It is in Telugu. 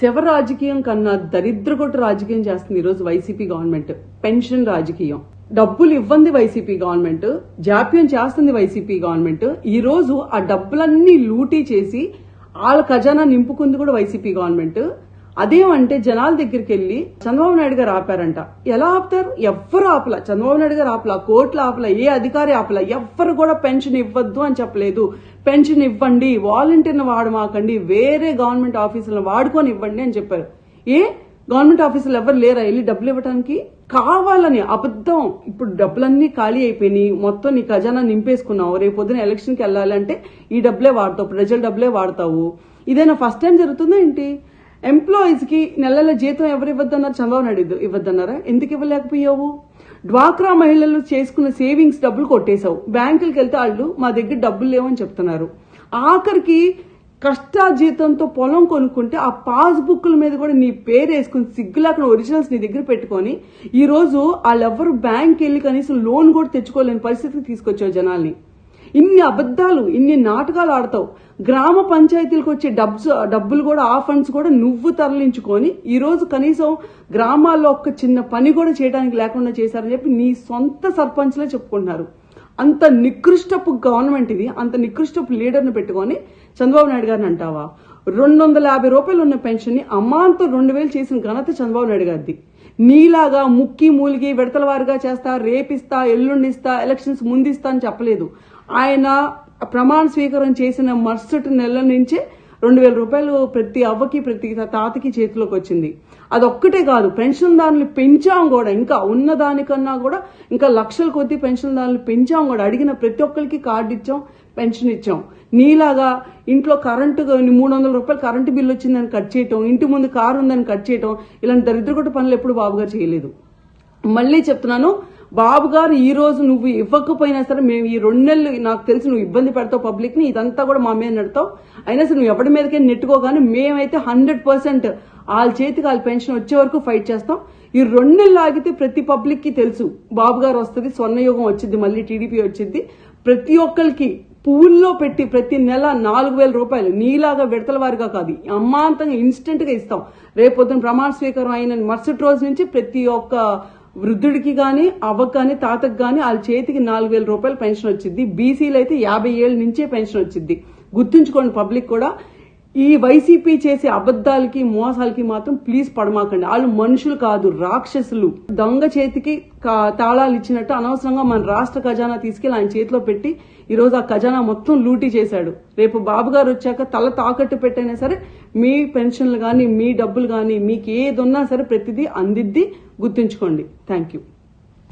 శవ రాజకీయం కన్నా దరిద్రగొట్టు రాజకీయం చేస్తుంది ఈరోజు వైసీపీ గవర్నమెంట్. పెన్షన్ రాజకీయం. డబ్బులు ఇవ్వంది వైసీపీ గవర్నమెంట్. జాప్యం చేస్తుంది వైసీపీ గవర్నమెంట్. ఈ రోజు ఆ డబ్బులన్నీ లూటీ చేసి వాళ్ళ ఖజానా నింపుకుంది కూడా వైసీపీ గవర్నమెంట్. అదేమంటే జనాల దగ్గరికి వెళ్ళి చంద్రబాబు నాయుడు గారు ఆపారంట. ఎలా ఆపుతారు? ఎవ్వరు ఆపల. చంద్రబాబు నాయుడు గారు ఆపల. కోర్టులు ఆపల. ఏ అధికారి ఆపల. ఎవ్వరు కూడా పెన్షన్ ఇవ్వద్దు అని చెప్పలేదు. పెన్షన్ ఇవ్వండి వాలంటీర్ని వాడమాకండి వేరే గవర్నమెంట్ ఆఫీసులను వాడుకొని ఇవ్వండి అని చెప్పారు. ఏ? గవర్నమెంట్ ఆఫీసులు ఎవరు లేరా? వెళ్ళి డబ్బులు ఇవ్వడానికి కావాలని అబద్ధం. ఇప్పుడు డబ్బులన్నీ ఖాళీ అయిపోయినాయి. మొత్తం నీ ఖజానా నింపేసుకున్నావు. రేపు పొద్దున ఎలక్షన్కి వెళ్ళాలంటే ఈ డబ్బులే వాడతావు. ప్రజల డబ్బులే వాడతావు. ఇదేనా ఫస్ట్ టైం జరుగుతుందా ఏంటి? ఎంప్లాయీస్కి నెల జీతం ఎవరు ఇవ్వద్దన్నారు చంద్రబాబు నాయుడు ఇవ్వద్దన్నారా? ఎందుకు ఇవ్వలేకపోయావు? డ్వాక్రా మహిళలు చేసుకున్న సేవింగ్స్ డబ్బులు కొట్టేశావు. బ్యాంకులకు వెళ్తే వాళ్ళు మా దగ్గర డబ్బులు లేవని చెప్తున్నారు. ఆఖరికి కష్టాజీతంతో పొలం కొనుక్కుంటే ఆ పాస్ బుక్ల మీద కూడా నీ పేరు వేసుకుని సిగ్గులాక్కడ ఒరిజినల్స్ నీ దగ్గర పెట్టుకొని ఈ రోజు వాళ్ళెవ్వరు బ్యాంక్ వెళ్ళి కనీసం లోన్ కూడా తెచ్చుకోలేని పరిస్థితికి తీసుకొచ్చావు జనాల్ని. ఇన్ని అబద్ధాలు ఇన్ని నాటకాలు ఆడతావు. గ్రామ పంచాయతీలకు వచ్చే డబ్బు డబ్బులు కూడా ఆ ఫండ్స్ కూడా నువ్వు తరలించుకొని ఈ రోజు కనీసం గ్రామాల్లో ఒక్క చిన్న పని కూడా చేయడానికి లేకుండా చేశారని చెప్పి నీ సొంత సర్పంచ్లే చెప్పుకుంటున్నారు. అంత నికృష్టపు గవర్నమెంట్ ఇది. అంత నికృష్టపు లీడర్ని పెట్టుకొని చంద్రబాబు నాయుడు గారిని అంటావా? రెండు వందల యాభై రూపాయలు ఉన్న పెన్షన్ని అమ్మాంతో రెండు వేలు చేసిన ఘనత చంద్రబాబు నాయుడు గారిది. నీలాగా ముక్కి మూలిగి విడతల వారిగా చేస్తా రేపిస్తా ఎల్లుండిస్తా ఎలక్షన్స్ ముందిస్తా అని చెప్పలేదు. ఆయన ప్రమాణ స్వీకారం చేసిన మరుసటి నెల నుంచే రెండు వేల రూపాయలు ప్రతి అవ్వకి ప్రతి తాతకి చేతిలోకి వచ్చింది. అదొక్కటే కాదు పెన్షన్ దానిని పెంచాం కూడా. ఇంకా ఉన్న దానికన్నా కూడా ఇంకా లక్షల కొద్ది పెన్షన్ దానిని పెంచాం కూడా. అడిగిన ప్రతి ఒక్కరికి కార్డు ఇచ్చాం పెన్షన్ ఇచ్చాం. నీలాగా ఇంట్లో కరెంటు మూడు వందల రూపాయలు కరెంటు బిల్లు వచ్చిందని కట్ చేయటం ఇంటి ముందు కారు ఉందని కట్ చేయటం ఇలాంటి దరిద్రగొట్ట పనులు ఎప్పుడు బాబుగారు చేయలేదు. మళ్ళీ చెప్తున్నాను బాబు గారు ఈ రోజు నువ్వు ఇవ్వకపోయినా సరే మేము ఈ రెండు నెలలు నాకు తెలిసి నువ్వు ఇబ్బంది పెడతావు పబ్లిక్ని ఇదంతా కూడా మా మీద నడతావు. అయినా సరే నువ్వు ఎవరి మీదకే నెట్టుకోగానే మేమైతే హండ్రెడ్ పర్సెంట్ వాళ్ళ చేతికి వాళ్ళ పెన్షన్ వచ్చే వరకు ఫైట్ చేస్తాం. ఈ రెండు నెలలు ఆగితే ప్రతి పబ్లిక్కి తెలుసు బాబు గారు వస్తుంది స్వర్ణయుగం వచ్చింది మళ్ళీ టీడీపీ వచ్చింది. ప్రతి ఒక్కరికి పువ్వుల్లో పెట్టి ప్రతి నెల నాలుగు వేల రూపాయలు నీలాగా విడతల వారిగా కాదు అమ్మాంతంగా ఇన్స్టెంట్గా ఇస్తాం. రేపొద్దున ప్రమాణ స్వీకారం అయిన మరుసటి రోజు నుంచి ప్రతి ఒక్క వృద్ధుడికి గాని అవ్వకు కానీ తాతకు గాని వాళ్ళ చేతికి నాలుగు వేల రూపాయలు పెన్షన్ వచ్చింది. బీసీలు అయితే యాభై ఏళ్ళ నుంచే పెన్షన్ వచ్చింది. గుర్తుంచుకోండి పబ్లిక్ కూడా ఈ వైసీపీ చేసే అబద్ధాలకి మోసాలకి మాత్రం ప్లీజ్ పడమాకండి. వాళ్ళు మనుషులు కాదు రాక్షసులు. దొంగ చేతికి తాళాలు ఇచ్చినట్టు అనవసరంగా మన రాష్ట్ర ఖజానా తీసుకెళ్ళి ఆయన చేతిలో పెట్టి ఈ రోజు ఆ ఖజానా మొత్తం లూటీ చేశాడు. రేపు బాబు గారు వచ్చాక తల తాకట్టు పెట్టైనా సరే మీ పెన్షన్లు కానీ మీ డబ్బులు కానీ మీకు ఏది ఉన్నా సరే ప్రతిదీ అందిద్ది. గుర్తుంచుకోండి. Thank you